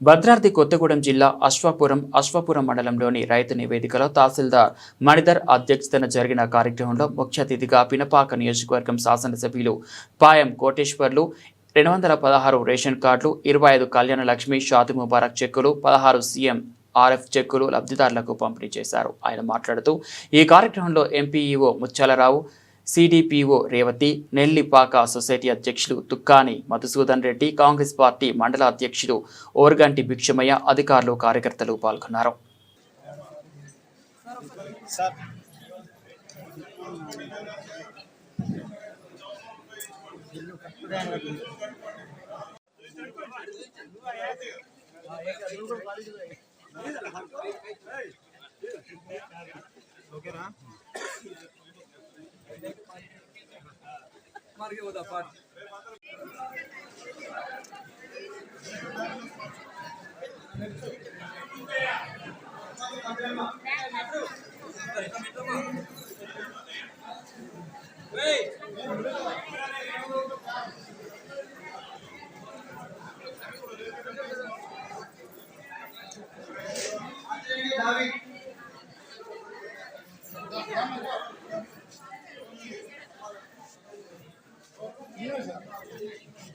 భద్రాద్రి కొత్తగూడెం జిల్లా అశ్వాపురం అశ్వాపురం మండలంలోని రైతు నివేదికలో తహసీల్దార్ మణిధర్ అధ్యక్షతన జరిగిన కార్యక్రమంలో ముఖ్య అతిథిగా పినపాక నియోజకవర్గం శాసనసభ్యులు పాయం కోటేశ్వర్లు రెండు వందల పదహారు రేషన్ కార్డులు ఇరవై ఐదు కళ్యాణ లక్ష్మి షాది ముబారక్ చెక్కులు పదహారు సీఎం ఆర్ఎఫ్ చెక్కులు లబ్ధిదారులకు పంపిణీ చేశారు. ఆయన మాట్లాడుతూ ఈ కార్యక్రమంలో MPEO Mutyalarao CDPO Revathi Nellipaka society అధ్యక్షులు తుక్కాని మధుసూదన్ రెడ్డి కాంగ్రెస్ పార్టీ మండల అధ్యక్షులు ఓర్గంటి భిక్షమయ్య అధికారులు కార్యకర్తలు పాల్గొన్నారు. मार के बता पाट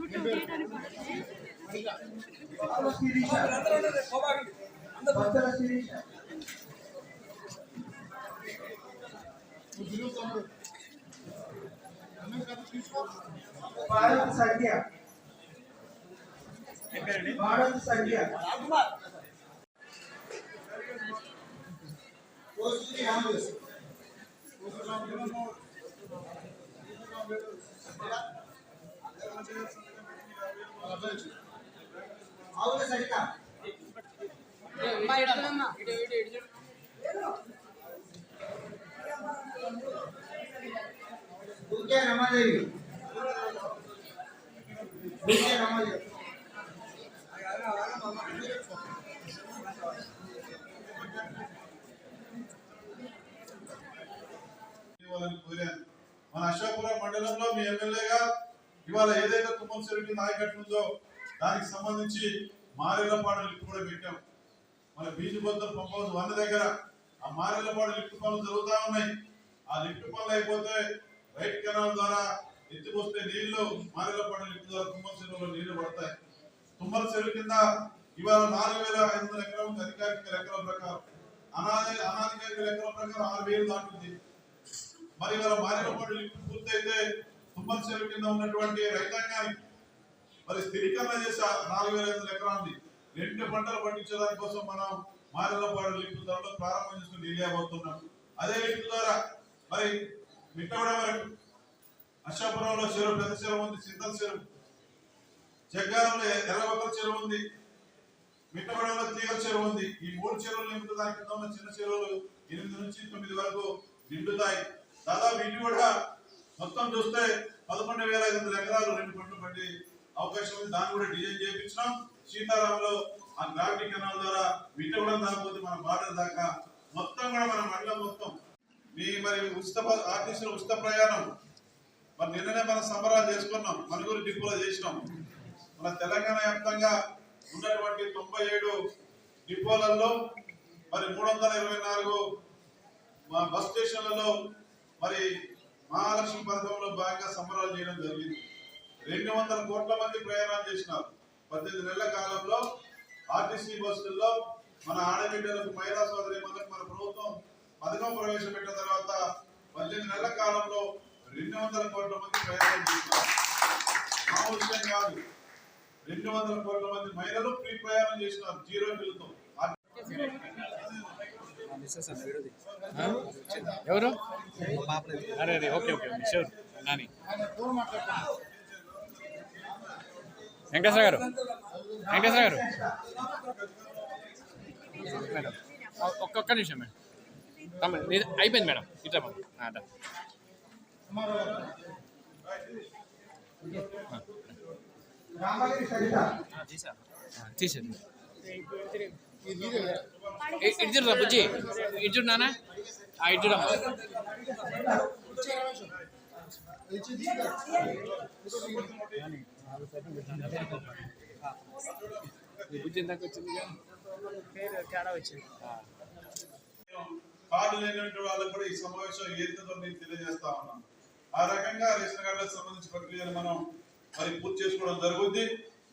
చూడమ్మ బుజ్జి భారత సంఖ్య భారత సంఖ్య అవును సరిత దుర్గే రమాదేవి దుర్గే రమాదేవి మన అశోకపురం మండలంలో మీ ఎమ్మెల్యేగా ఇవాళ ఏదైతే తుమ్మల చెరువుకి ఉందో దానికి సంబంధించి మారేళ్ళపాడు లిఫ్ట్ కూడా పెట్టాం. మన బీజు బొద్దల వంద దగ్గర ఆ మారేళ్ళపాడు లిఫ్ట్ పనులు జరుగుతా ఉన్నాయి. ఆ లిఫ్ట్ పనులు అయిపోతే రైట్ కెనాల్ ద్వారా ఎత్తుకొస్తే నీళ్ళు మారేళ్ళపాడు లిఫ్ట్ ద్వారా తుమ్మల చెరువులో నీళ్ళు పడతాయి. తుమ్మల చెరువు కింద ఇవాళ నాలుగు వేల ఐదు వందల ఎకరం అధికారిక లెక్కల ప్రకారం అనాది అనాధికారిక లెక్కల ప్రకారం ఆరు వేలు దాటింది. మరి ఇవాళ మారినప్పుడు లిఫ్ట్ పూర్తయితే తుమ్మల చెరువు కింద ఉన్నటువంటి రైతాంగానికి మరి స్థిరీకరణ చేసి నాలుగు వేల ఐదు వందల ఎకరాన్ని రెండు పంటలు పండించడానికి కోసం మనం మారెలపాడు లిఫ్ట్ ద్వారా ప్రారంభం చేసుకుని డీలే అవుతున్నాం అదే లిఫ్ట్ ద్వారా మరి మిట్టవడ వరకు అశాపురంలో చెరువు పెద్ద చెరువు ఉంది చింతల చెరువు. జగ్గారంలో ఎర్రబక్కల చెరువు ఉంది. మిట్టవడంలో తీగల చెరువు ఉంది. ఈ మూడు చెరువులు నింపుతానికి కింద ఉన్న చిన్న చెరువులు ఎనిమిది నుంచి తొమ్మిది వరకు నిండుతాయి. దాదాపు ఇటు కూడా మొత్తం చూస్తే పదకొండు వేల ఐదు వందల ఎకరాలు రెండు పంటలు పండి అవకాశం ఉంది. దాన్ని కూడా డిజైన్ చేయించినాం. సీతారాంలో ఆ గ్రావిటీ కెనాల్ ద్వారా విటవడం దాకపోతే మన బార్డర్ దాకా మొత్తం కూడా మన మండలం మొత్తం. మీ మరి ఉచిత ప- ఉచిత ప్రయాణం. మరి నిన్ననే మనం సంబరాలు చేసుకున్నాం. మనుగురు డిపోలో చేసినాం. మన తెలంగాణ వ్యాప్తంగా ఉన్నటువంటి తొంభై ఏడు డిపోలలో మరి మూడు వందల ఇరవై నాలుగు బస్ స్టేషన్లలో మరి మహాలక్ష్మి పథకంలో భాగంగా సంబరాలు చేయడం జరిగింది. రెండు వందల కోట్ల మంది ప్రయాణాలు చేసినారు. పద్దెనిమిది నెలల కాలంలో ఆర్టీసీ బస్సుల్లో మన ఆడబిడ్డలకు మహిళా సోదరి మన ప్రభుత్వం పథకం ప్రవేశపెట్టిన తర్వాత పద్దెనిమిది నెలల కాలంలో రెండు వందల కోట్ల మంది ప్రయాణం చేసినారు. మామూలు విషయం కాదు. రెండు వందల కోట్ల మంది మహిళలు ప్రీ ప్రయాణం చేసినారు జీరో బిల్లుతో. ఎవరు? అరే అరే okay okay sure Nani. Venkateswara గారు. వెంకటేశ్వర గారు. మేడం ఒక్కొక్క ఒక్క నిమిషం మేడం. తమ్మ అయిపోయింది మేడం. ఇట్లా మేడం ఆ, దా. రామగిరి తీసేది ఇటు చూడరా బుజ్జి. ఇటు చూడు చూడమ్మా బుజ్జి వచ్చింది కార్డు లేనటువంటి వాళ్ళకు కూడా ఈ సమావేశం ఏదైతుందో నేను తెలియజేస్తా ఉన్నాను. ఆ రకంగా రేషన్ కార్డులకు సంబంధించిన ప్రక్రియను మనం మరి పూర్తి చేసుకోవడం జరుగుద్ది.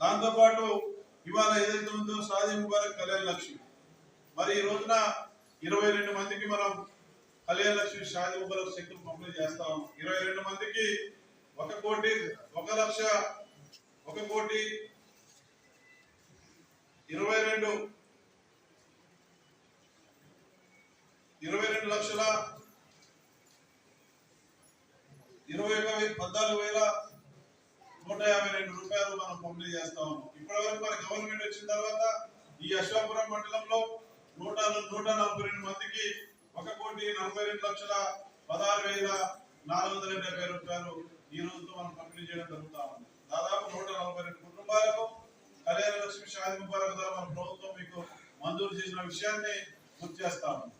దాంతో పాటు ఇవాళ ఏదైతే ఉందో షాదీ ముబారక్ కళ్యాణ లక్ష్మి. మరి ఈ రోజున ఇరవై రెండు మందికి మనం కళ్యాణ లక్ష్మి షాదీ ముబారక్ చెక్కులు పంపిణీ చేస్తాం ఇరవై రెండు మందికి ఒక కోటి ఒక లక్ష ఒక కోటి ఇరవై రెండు ఇరవై రెండు లక్షల ఇరవై ఒక పద్నాలుగు వేల నూట యాభై రెండు రూపాయలు మనం పంపిణీ చేస్తా ఉన్నాం. ఇప్పటి వరకు మన గవర్నమెంట్ వచ్చిన తర్వాత ఈ అశ్వాపురం మండలంలో నూట నూట నలభై రెండు మందికి ఒక కోటి నలభై రెండు లక్షల పదహారు వేల నాలుగు వందల డెబ్బై రూపాయలు ఈ రోజుతో మనం పంపిణీ చేయడం జరుగుతా ఉంది. దాదాపు నూట నలభై రెండు కుటుంబాలకు కళ్యాణ లక్ష్మి షాది ముబారక్ ద్వారా మన ప్రభుత్వం మీకు మంజూరు చేసిన విషయాన్ని గుర్తు చేస్తా ఉంది.